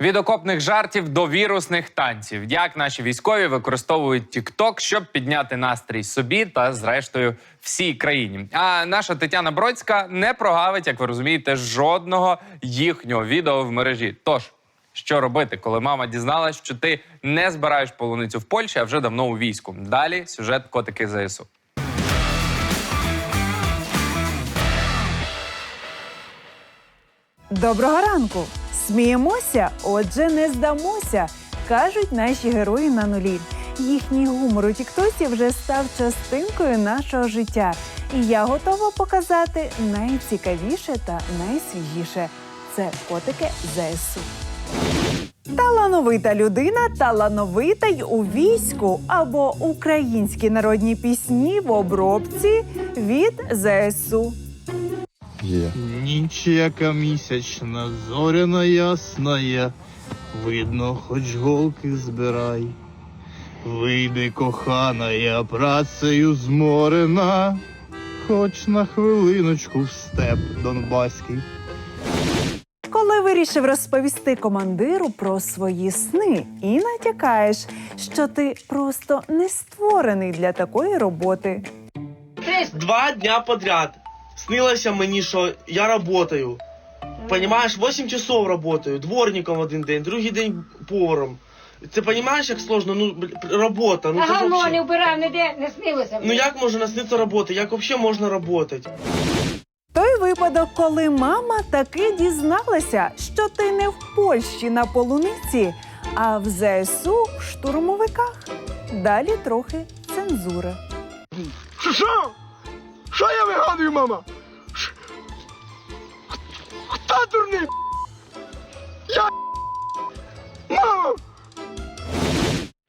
Від окопних жартів до вірусних танців, як наші військові використовують TikTok, щоб підняти настрій собі та, зрештою, всій країні. А наша Тетяна Бродська не прогавить, як ви розумієте, жодного їхнього відео в мережі. Тож, що робити, коли мама дізналась, що ти не збираєш полуницю в Польщі, а вже давно у війську? Далі сюжет котики ЗСУ. Доброго ранку! Сміємося, отже, не здамося, кажуть наші герої на нулі. Їхній гумор у Тіктосі вже став частинкою нашого життя. І я готова показати найцікавіше та найсвіжіше. Це котики ЗСУ. Талановита людина, талановита й у війську або українські народні пісні в обробці від ЗСУ. Є. Ніч яка місячна, зоряна ясная, видно, хоч голки збирай. Вийди, кохана, я працею зморена, хоч на хвилиночку в степ Донбаський. Коли вирішив розповісти командиру про свої сни і натякаєш, що ти просто не створений для такої роботи. Два дня подряд снилося мені, що я работаю. Понимаешь, 8 часов работаю, дворником один день, другий день поваром. Ти розумієш, як сложно? Ну, бл- робота. Ну, А це ж говно вообще- не вбирав, ніде не снилося. ну як може насниться робота? Як взагалі можна працювати? Той випадок, коли мама таки дізналася, що ти не в Польщі на полуниці, а в ЗСУ в штурмовиках. Далі трохи цензури. Що? Що? Я вигадую, мама? Ш- Хто дурний? Я Мама!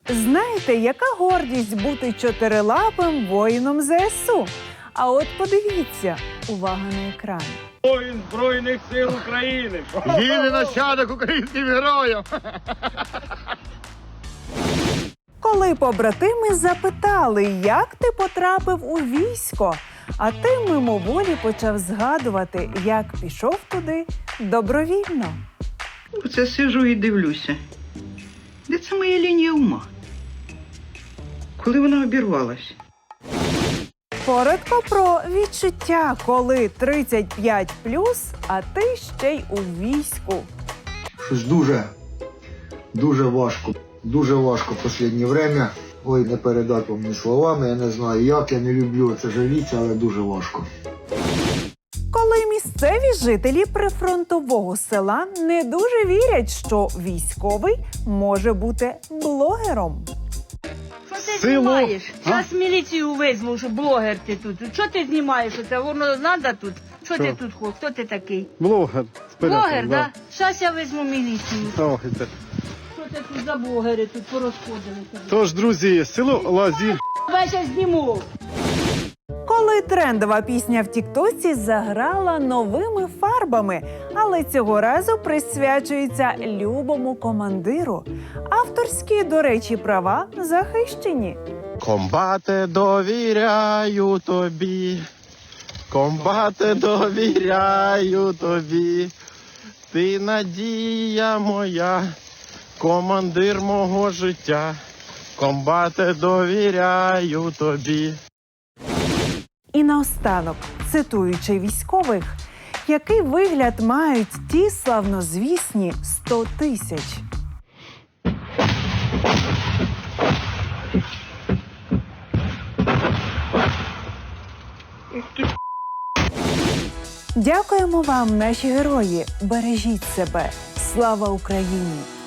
Знаєте, яка гордість бути чотирилапим воїном ЗСУ? А от подивіться, увага на екран. Воїн Збройних сил України. Гідний нащадок українським героям! Коли побратими запитали, як ти потрапив у військо, а ти мимоволі почав згадувати, як пішов туди добровільно. Оце сижу і дивлюся. Де це моя лінія ума? Коли вона обірвалась? Коротко про відчуття, коли 35 а ти ще й у війську. Щось дуже, дуже важко. Дуже важко в останнє время. Ой, не передати вам ні словами. Я не знаю, як я не люблю це жаліться, але дуже важко. Коли місцеві жителі прифронтового села не дуже вірять, що військовий може бути блогером. Що ти Село. знімаєш? Зараз міліцію визву, що блогер ти тут. Що ти знімаєш? Це воно треба тут? Що ти тут хочеш? Хто ти такий? Блогер. Блогер, да? Зараз я визву міліцію. Це тут за тут порозходилися? Тож, друзі, село Лазів. Вечір зніму. Коли трендова пісня в Тіктоці заграла новими фарбами, але цього разу присвячується любому командиру. Авторські, до речі, права захищені. Комбате, довіряю тобі. Комбате, довіряю тобі. Ти надія моя, командир мого життя. Комбате, довіряю тобі. І наостанок, цитуючи військових, який вигляд мають ті славнозвісні 100 тисяч. Дякуємо вам, наші герої. Бережіть себе. Слава Україні!